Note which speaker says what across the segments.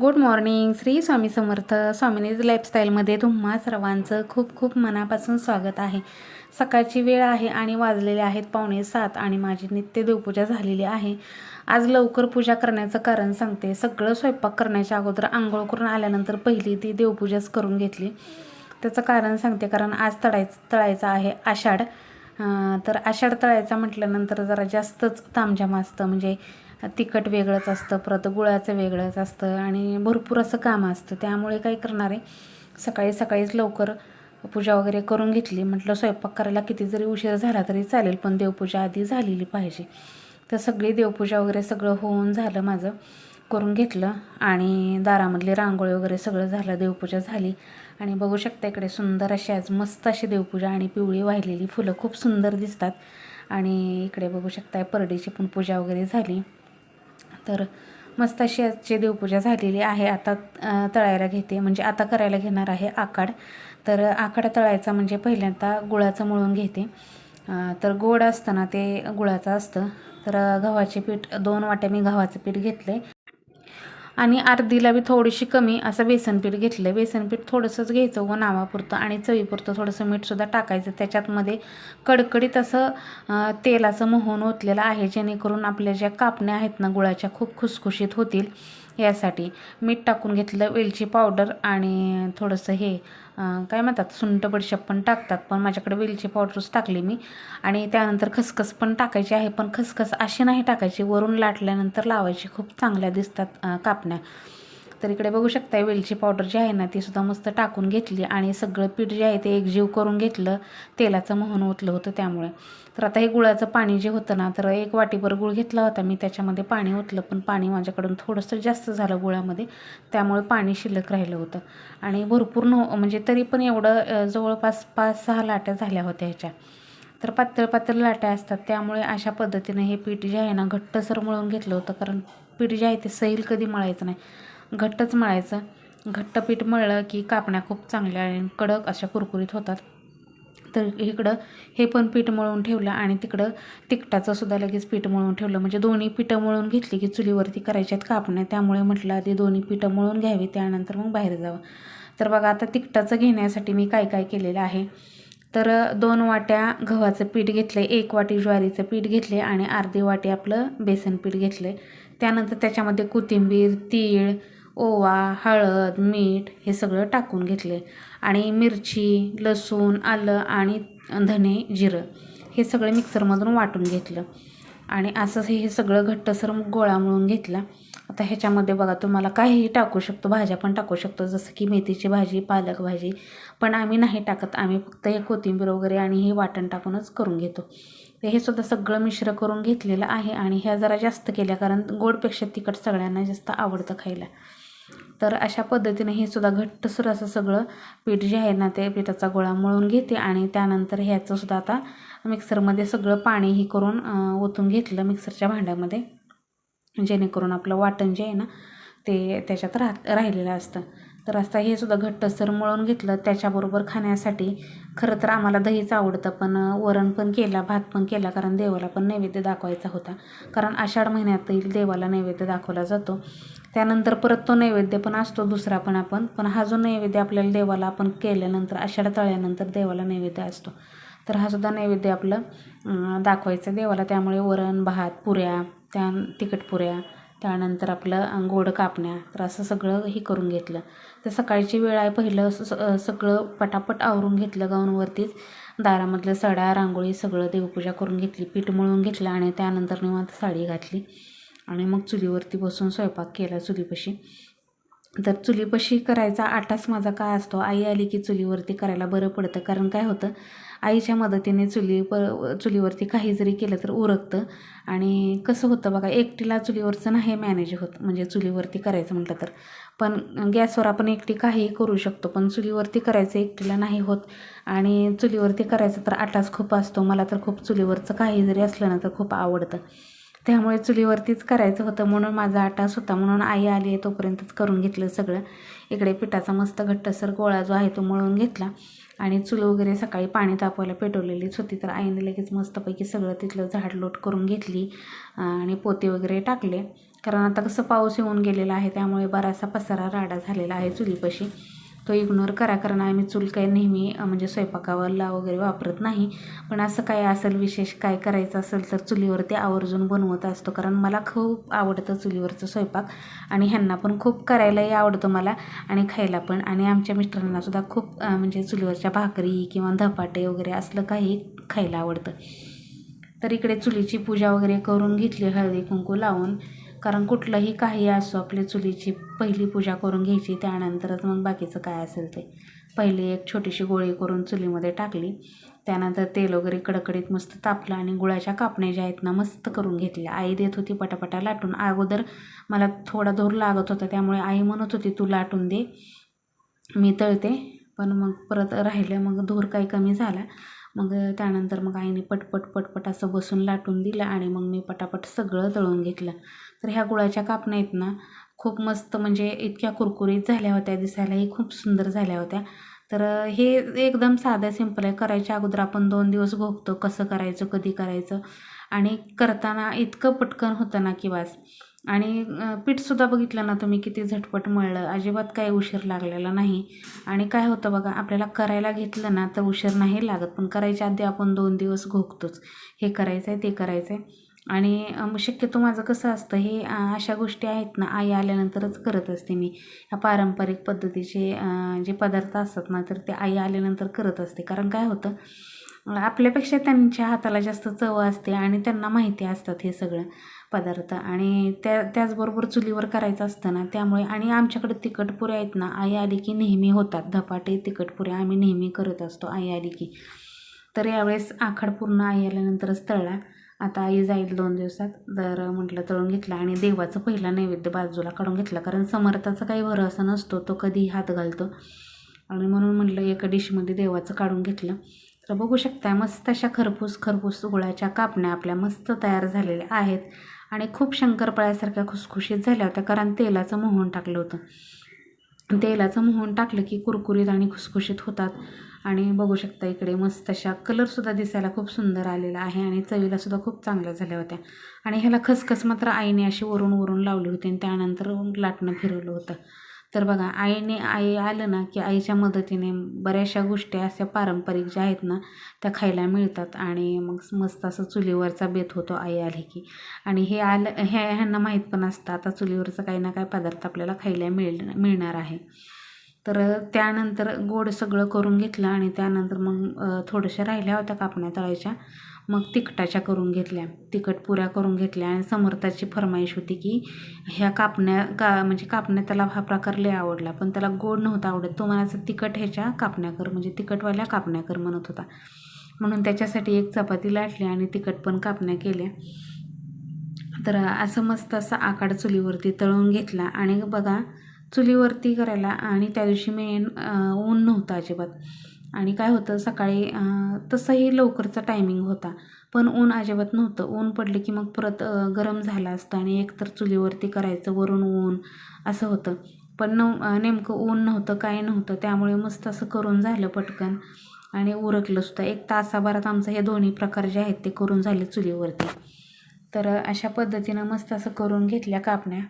Speaker 1: Good morning Shri Swami Samarth. स्वामिनीज लाईफस्टाईलमध्ये तुम्हा सर्वांचं खूप खूप मनापासून स्वागत आहे. सकाळची वेळ आहे आणि वाजलेले आहेत पावणे सात आणि माझी नित्य देवपूजा झालेली आहे. आज लवकर पूजा करण्याचं कारण सांगते. सगळं स्वयंपाक करण्याच्या अगोदर आंघोळ करून आल्यानंतर पहिली ती देवपूजाच करून घेतली. त्याचं कारण सांगते कारण आज तळायचं तळायचं आहे आषाढ. तर आषाढ तळायचा म्हटल्यानंतर जरा जास्तच तामझाम असतं. म्हणजे तिखट वेगळंच असतं परत गुळाचं वेगळंच असतं आणि भरपूर असं काम असतं. त्यामुळे काय करणार आहे सकाळी सकाळीच लवकर पूजा वगैरे करून घेतली. म्हटलं स्वयंपाक करायला किती जरी उशीर झाला तरी चालेल पण देवपूजा आधी झालेली पाहिजे. तर सगळी देवपूजा वगैरे सगळं होऊन झालं माझं करून घेतलं आणि दारामधली रांगोळी वगैरे सगळं झालं देवपूजा झाली. आणि बघू शकता इकडे सुंदर अशी आज मस्त अशी देवपूजा आणि पिवळी वाहिलेली फुलं खूप सुंदर दिसतात. आणि इकडे बघू शकताय परडीची पण पूजा वगैरे झाली. तर मस्त अशी आजची देवपूजा झालेली आहे. आता तळायला घेते. म्हणजे आता करायला घेणार आहे आकाड तर आकाड तळायचा म्हणजे पहिल्यांदा गुळाचं मळून घेते. तर गोड असतं ना ते गुळाचं असतं. तर गव्हाचे पीठ दोन वाट्या मी गव्हाचं पीठ घेतलं आहे आणि अर्धीला बी थोडीशी कमी असं बेसनपीठ घेतलं बेसनपीठ थोडंसंच घ्यायचं व नावापुरतं आणि चवीपुरतं थोडंसं मीठसुद्धा टाकायचं. त्याच्यातमध्ये कडकडीत असं तेलाचं मोहन ओतलेलं आहे जेणेकरून आपल्या ज्या कापण्या आहेत ना गुळाच्या खूप खुसखुशीत होतील यासाठी. मीठ टाकून घेतलं वेलची पावडर आणि थोडंसं हे काय म्हणतात सुंठ बडीशेप पण टाकतात. पण माझ्याकडे वेलची पावडरच टाकली मी. आणि त्यानंतर खसखस पण टाकायची आहे. पण खसखस अशी नाही टाकायची. वरून लाटल्यानंतर लावायची. खूप चांगल्या दिसतात कापण्या. तर इकडे बघू शकता वेलची पावडर जी आहे ना ती सुद्धा मस्त टाकून घेतली आणि सगळं पीठ जे आहे ते एकजीव करून घेतलं तेलाचं मोहन ओतलं होतं त्यामुळे. तर आता हे गुळाचं पाणी जे होतं ना तर एक वाटीभर गुळ घेतला होता मी त्याच्यामध्ये पाणी ओतलं पण पाणी माझ्याकडून थोडंसं जास्त झालं गुळामध्ये त्यामुळे पाणी शिल्लक राहिलं होतं. आणि भरपूर न म्हणजे तरी पण एवढं जवळपास पाच सहा लाट्या झाल्या होत्या ह्याच्या. तर पातळ पातळ लाट्या असतात त्यामुळे अशा पद्धतीने हे पीठ जे आहे ना घट्टसर मळून घेतलं होतं कारण पीठ जे आहे ते सैल कधी मळायचं नाही. घट्टच मळायचं. घट्ट पीठ मळलं की कापण्या खूप चांगल्या आणि कडक अशा कुरकुरीत होतात. तर इकडं हे पण पीठ मळून ठेवलं आणि तिकडं तिखटाचंसुद्धा लगेच पीठ मळून ठेवलं. म्हणजे दोन्ही पिठं मळून घेतली की चुलीवरती करायच्यात कापण्या. त्यामुळे म्हटलं आधी दोन्ही पिठं मळून घ्यावी त्यानंतर मग बाहेर जावं. तर बघा आता तिखटाचं घेण्यासाठी मी काय काय केलेलं आहे. तर दोन वाट्या गव्हाचं पीठ घेतलं आहे एक वाटी ज्वारीचं पीठ घेतले आणि अर्धी वाटी आपलं बेसन पीठ घेतलं आहे त्यानंतर त्याच्यामध्ये कोथिंबीर तीळ ओवा हळद मीठ हे सगळं टाकून घेतले. आणि मिरची लसूण आलं आणि धने जिरं हे सगळं मिक्सरमधून वाटून घेतलं. आणि असं हे सगळं घट्टसर गोळा मिळून घेतला. आता ह्याच्यामध्ये बघा तुम्हाला काहीही टाकू शकतो. भाज्या पण टाकू शकतो. जसं की मेथीची भाजी पालक भाजी. पण आम्ही नाही टाकत. आम्ही फक्त हे कोथिंबीर वगैरे आणि हे वाटण टाकूनच करून घेतो. तर हे सुद्धा सगळं मिश्र करून घेतलेलं आहे. आणि ह्या जरा जास्त केल्या कारण गोडपेक्षा तिखट सगळ्यांना जास्त आवडतं खायला. तर अशा पद्धतीने हे सुद्धा घट्टसर असं सगळं पीठ जे आहे ना ते पिठाचा गोळा मळून घेते आणि त्यानंतर ह्याचं सुद्धा आता मिक्सरमध्ये सगळं पाणी हे करून ओतून घेतलं मिक्सरच्या भांड्यामध्ये. जेणेकरून आपलं वाटण जे आहे ना ते त्याच्यात राह राहिलेलं असतं. तर असा हे सुद्धा घट्टसर मळून घेतलं. त्याच्याबरोबर खाण्यासाठी खरं तर आम्हाला दहीच आवडतं पण वरण पण केला भात पण केला कारण देवाला पण नैवेद्य दाखवायचा होता. कारण आषाढ महिन्यातील देवाला नैवेद्य दाखवला जातो. त्यानंतर परत तो नैवेद्य पण असतो दुसरा पण आपण. पण हा जो नैवेद्य आपल्याला देवाला आपण केल्यानंतर आषाढ तळल्यानंतर देवाला नैवेद्य असतो. तर हा सुद्धा नैवेद्य आपलं दाखवायचं देवाला. त्यामुळे वरण भात पुऱ्या त्या तिखट पुऱ्या त्यानंतर आपलं गोड कापण्या तर असं सगळं हे करून घेतलं. तर सकाळची वेळ आहे पहिलं स- सगळं पटापट आवरून घेतलं गाऊनवरतीच दारामधलं सडा रांगोळी सगळं देवपूजा करून घेतली पीठ मळून घेतलं आणि त्यानंतर निवांत साडी घातली. आणि मग चुलीवरती बसून स्वयंपाक केला चुलीपाशी. तर चुलीपाशी करायचा आटाच माझा काय असतो? आई आली की चुलीवरती करायला बरं पडतं. कारण काय होतं? आईच्या मदतीने चुली प चुलीवरती काही जरी केलं तर उरकतं. आणि कसं होतं बघा एकटीला चुलीवरचं नाही मॅनेज होत. म्हणजे चुलीवरती करायचं म्हटलं तर. पण गॅसवर आपण एकटी काहीही करू शकतो. पण चुलीवरती करायचं एकटीला नाही होत. आणि चुलीवरती करायचं तर आटाच खूप असतो. मला तर खूप चुलीवरचं काही जरी असलं ना तर खूप आवडतं. त्यामुळे चुलीवरतीच करायचं होतं म्हणून माझा आटास होता म्हणून आई आली आहे तोपर्यंतच करून घेतलं सगळं. इकडे पिठाचा मस्त घट्टसर गोळा जो आहे तो मळून घेतला आणि चूल वगैरे सकाळी पाणी तापवायला पेटवलेलीच होती. तर आईने लगेच मस्तपैकी सगळं तिथलं झाडलोट करून घेतली आणि पोते वगैरे टाकले. कारण आता कसं पाऊस येऊन गेलेला आहे त्यामुळे बराचसा पसारा राडा झालेला आहे चुलीपाशी. तो इग्नोर करा कारण आम्ही चूल काही नेहमी म्हणजे स्वयंपाकावरला वगैरे वापरत नाही. पण असं काय असेल विशेष काय करायचं असेल तर चुलीवरती आवर्जून बनवत असतो. कारण मला खूप आवडतं चुलीवरचं स्वयंपाक आणि ह्यांना पण खूप करायलाही आवडतं मला आणि खायला पण. आणि आमच्या मिस्टरांनासुद्धा खूप म्हणजे चुलीवरच्या भाकरी किंवा धपाटे वगैरे असलं काही खायला आवडतं. तर इकडे चुलीची पूजा वगैरे करून घेतली हळदी कुंकू लावून. कारण कुठलंही काही असो आपली चुलीची पहिली पूजा करून घ्यायची त्यानंतरच मग बाकीचं काय असेल ते. पहिली एक छोटीशी गोळी करून चुलीमध्ये टाकली. त्यानंतर तेल वगैरे कडकडीत मस्त तापलं आणि गुळाच्या कापण्या ज्या आहेत ना मस्त करून घेतल्या. आई देत होती पटापटा लाटून. अगोदर मला थोडा धूर लागत होता त्यामुळे आई म्हणत होती तू लाटून दे मी तळते. पण मग परत राहिलं मग धूर काही कमी झाला. मग त्यानंतर मग आईने पटपट पटपट असं बसून लाटून दिलं आणि मग मी पटापट सगळं तळून घेतलं. तर ह्या गुळाच्या कापण्या आहेत ना खूप मस्त म्हणजे इतक्या कुरकुरीत झाल्या होत्या दिसायलाही खूप सुंदर झाल्या होत्या. तर हे एकदम साधं सिंपल आहे. करायच्या अगोदर आपण दोन दिवस घोगतो कसं करायचं कधी करायचं. आणि करताना इतकं पटकन होतं ना की वास आणि पीठसुद्धा बघितलं ना तुम्ही किती झटपट मळलं. अजिबात काही उशीर लागलेला नाही. आणि काय होतं बघा आपल्याला करायला घेतलं ना तर उशीर नाही लागत. पण करायच्या आधी आपण दोन दिवस घोगतोच हे करायचं आहे ते करायचं आहे आणि शक्यतो माझं कसं असतं हे अशा गोष्टी आहेत ना आई आल्यानंतरच करत असते मी. ह्या पारंपरिक पद्धतीचे जे पदार्थ असतात ना तर ते आई आल्यानंतर करत असते. कारण काय होतं आपल्यापेक्षा त्यांच्या हाताला जास्त चव असते आणि त्यांना माहिती असतात हे सगळं. पदार्थ. आणि त्या त्याचबरोबर चुलीवर करायचं असतं ना त्यामुळे आणि आमच्याकडे तिखटपुऱ्या आहेत ना आई आली की नेहमी होतात. धपाटे तिखटपुऱ्या आम्ही नेहमी करत असतो आई आली की. तर यावेळेस आखाड पूर्ण आई आल्यानंतरच तळला. आता आई जाईल दोन दिवसात. तर म्हटलं तळून घेतला आणि देवाचं पहिला नैवेद्य बाजूला काढून घेतला. कारण समर्थाचा काही भरोसा नसतो तो कधी हात घालतो. आणि म्हणून म्हटलं एका डिशमध्ये देवाचं काढून घेतलं. तर बघू शकता मस्त अशा खरपूस खरपूस गुळाच्या कापण्या आपल्या मस्त तयार झालेल्या आहेत. आणि खूप शंकरपाळ्यासारख्या खुसखुशीत झाल्या होत्या कारण तेलाचं मोहन टाकलं होतं. तेलाचं मोहन टाकलं की कुरकुरीत आणि खुसखुशीत होतात. आणि बघू शकता इकडे मस्त अशा कलरसुद्धा दिसायला खूप सुंदर आलेला आहे आणि चवीलासुद्धा खूप चांगल्या झाल्या होत्या. आणि ह्याला खसखस मात्र आईने अशी वरून वरून लावली होती आणि त्यानंतर लाटणं फिरवलं होतं. तर बघा आईने आई आलं ना की आईच्या मदतीने बऱ्याचशा गोष्टी अशा पारंपरिक ज्या आहेत ना त्या खायला मिळतात. आणि मग मस्त असं चुलीवरचा बेत होतो आई आली की. आणि हे आलं हे ह्यांना माहीत पण असतं आता चुलीवरचं काही ना काही पदार्थ आपल्याला खायला मिळ मिळणार आहे. तर त्यानंतर गोड सगळं करून घेतलं आणि त्यानंतर मग अ, थोड्याशा राहिल्या होत्या कापण्या तळायच्या. मग तिखटाच्या करून घेतल्या. तिखट पुऱ्या करून घेतल्या आणि समर्थाची फरमाईश होती की ह्या कापण्या का म्हणजे कापण्या त्याला हा प्रकार लय आवडला पण त्याला गोड नव्हता आवडत. तो म्हणायचा तिखट ह्याच्या कापण्या कर म्हणजे तिखटवाल्या कापण्या कर म्हणत होता. म्हणून त्याच्यासाठी एक चपाती लाटली आणि तिखट पण कापण्या केल्या. तर असं मस्त असं आकाड चुलीवरती तळून घेतला. आणि बघा चुलीवरती करायला आणि त्या दिवशी मेन ऊन नव्हतं अजिबात. आणि काय होतं सकाळी तसंही लवकरचा टायमिंग होता. पण ऊन अजिबात नव्हतं. ऊन पडलं की मग परत गरम झालं असतं आणि एकतर चुलीवरती करायचं वरून ऊन असं होतं. पण नव नेमकं ऊन नव्हतं काय नव्हतं. त्यामुळे मस्त असं करून झालं पटकन आणि उरकलं सुद्धा. एक तासाभरात आमचं हे दोन्ही प्रकार जे आहेत ते करून झाले चुलीवरती. तर अशा पद्धतीनं मस्त असं करून घेतल्या कापण्या.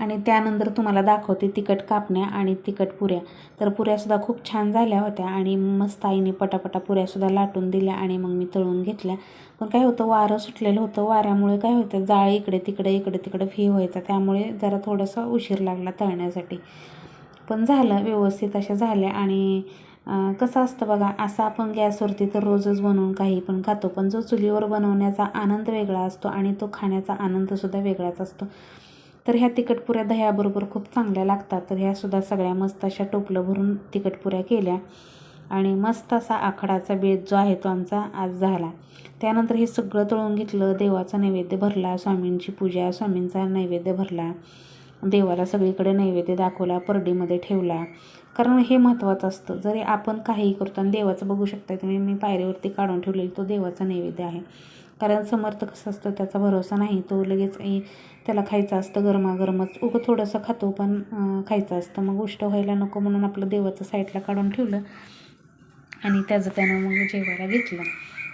Speaker 1: आणि त्यानंतर तुम्हाला दाखवते तिखट कापण्या आणि तिखट पुऱ्या. तर पुऱ्यासुद्धा खूप छान झाल्या होत्या आणि मस्त आईने पटापटा पुऱ्यासुद्धा लाटून दिल्या आणि मग मी तळून घेतल्या. पण काय होतं वारं सुटलेलं होतं. वाऱ्यामुळे काय होतं जाळ इकडे तिकडे इकडे तिकडे फी व्हायचा. त्यामुळे जरा थोडासा उशीर लागला तळण्यासाठी. पण झालं व्यवस्थित अशा झाल्या आणि कसं असतं बघा असं आपण गॅसवरती तर रोजच बनवून काही पण खातो. पण जो चुलीवर बनवण्याचा आनंद वेगळा असतो आणि तो खाण्याचा आनंदसुद्धा वेगळाच असतो. तर ह्या तिखटपुऱ्या दह्याबरोबर खूप चांगल्या लागतात. तर ह्यासुद्धा सगळ्या मस्त अशा टोपलं भरून तिखटपुऱ्या केल्या. आणि मस्त असा आखाडाचा बेत जो आहे तो आमचा आज झाला. त्यानंतर हे सगळं तळून घेतलं देवाचा नैवेद्य भरला स्वामींची पूजा स्वामींचा नैवेद्य भरला. देवाला सगळीकडे नैवेद्य दाखवला परडीमध्ये ठेवला. कारण हे महत्त्वाचं असतं. जरी आपण काहीही करतो आणि देवाचं बघू शकता तुम्ही मी पायरीवरती काढून ठेवलेली तो देवाचा नैवेद्य आहे. कारण समर्थ कसं असतं त्याचा भरोसा नाही. तो लगेच त्याला खायचं असतं गरमागरमच. उगं थोडंसं खातो पण खायचं असतं. मग उष्ट व्हायला नको म्हणून आपलं देवाचं साईडला काढून ठेवलं आणि त्याचं त्यानं मग जेवायला घेतलं.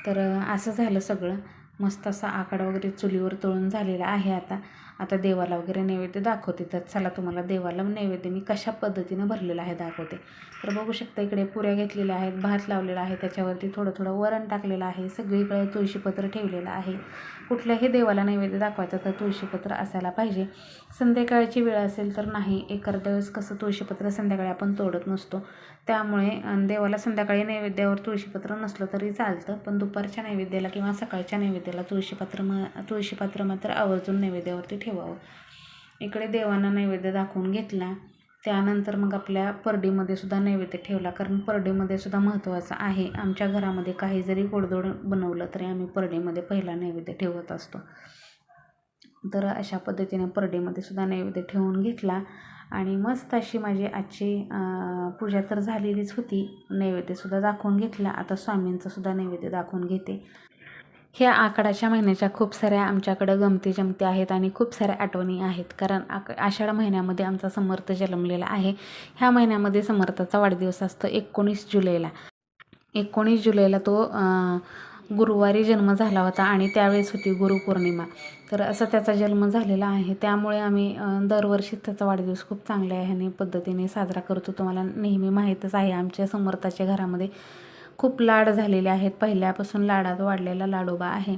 Speaker 1: तर असं झालं सगळं. मस्त असा आकडा वगैरे चुलीवर तळून झालेला आहे आता. आता देवाला वगैरे नैवेद्य दाखवते. तर चला तुम्हाला देवाला नैवेद्य मी कशा पद्धतीनं भरलेलं आहे दाखवते. तर बघू शकता इकडे पुऱ्या घेतलेल्या आहेत भात लावलेला आहे त्याच्यावरती थोडं थोडं वरण टाकलेलं आहे सगळीकडे तुळशीपत्र ठेवलेलं आहे. कुठल्याही देवाला नैवेद्य दाखवायचं तर तुळशीपत्र असायला पाहिजे. संध्याकाळची वेळ असेल तर नाही एखाद्या वेळेस कसं तुळशीपत्र संध्याकाळी आपण तोडत नसतो. त्यामुळे देवाला संध्याकाळी नैवेद्यावर तुळशीपत्र नसलं तरी चालतं पण दुपारच्या नैवेद्याला किंवा सकाळच्या नैवेद्याला तुळशीपत्र म तुळशीपत्र मात्र आवर्जून नैवेद्यावरती ठेव ठेवावं. इकडे देवांना नैवेद्य दाखवून घेतला. त्यानंतर मग आपल्या परडीमध्ये सुद्धा नैवेद्य ठेवला. कारण परडीमध्ये सुद्धा महत्त्वाचं आहे. आमच्या घरामध्ये काही जरी गोडधोड बनवलं तरी आम्ही परडीमध्ये पहिला नैवेद्य ठेवत असतो. तर अशा पद्धतीने परडीमध्ये सुद्धा नैवेद्य ठेवून घेतला. आणि मस्त अशी माझी आजची पूजा तर झालेलीच होती. नैवेद्यसुद्धा दाखवून घेतला. आता स्वामींचं सुद्धा नैवेद्य दाखवून घेते. ह्या आखाडाच्या महिन्याच्या खूप साऱ्या आमच्याकडं गमती जमती आहेत आणि खूप साऱ्या आठवणी आहेत. कारण आक आषाढ महिन्यामध्ये आमचा समर्थ जन्मलेला आहे. ह्या महिन्यामध्ये समर्थाचा वाढदिवस असतो एकोणीस जुलैला. एकोणीस जुलैला तो गुरुवारी जन्म झाला होता आणि त्यावेळेस होती गुरुपौर्णिमा. तर असा त्याचा जन्म झालेला आहे. त्यामुळे आम्ही दरवर्षी त्याचा वाढदिवस खूप चांगल्या ह्याने पद्धतीने साजरा करतो. तुम्हाला नेहमी माहीतच आहे आमच्या समर्थाच्या घरामध्ये. खूप लाड झालेले आहेत. पहिल्यापासून लाडात वाढलेला लाडोबा आहे.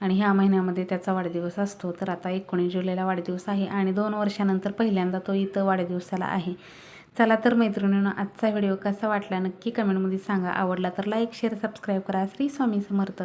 Speaker 1: आणि ह्या महिन्यामध्ये त्याचा वाढदिवस असतो. तर आता एकोणीस जुलैला वाढदिवस आहे आणि दोन वर्षानंतर पहिल्यांदा तो इथं वाढदिवसाला आहे. चला तर मैत्रिणीनं आजचा व्हिडिओ कसा वाटला नक्की कमेंटमध्ये सांगा. आवडला तर लाईक शेअर सबस्क्राईब करा. श्री स्वामी समर्थ.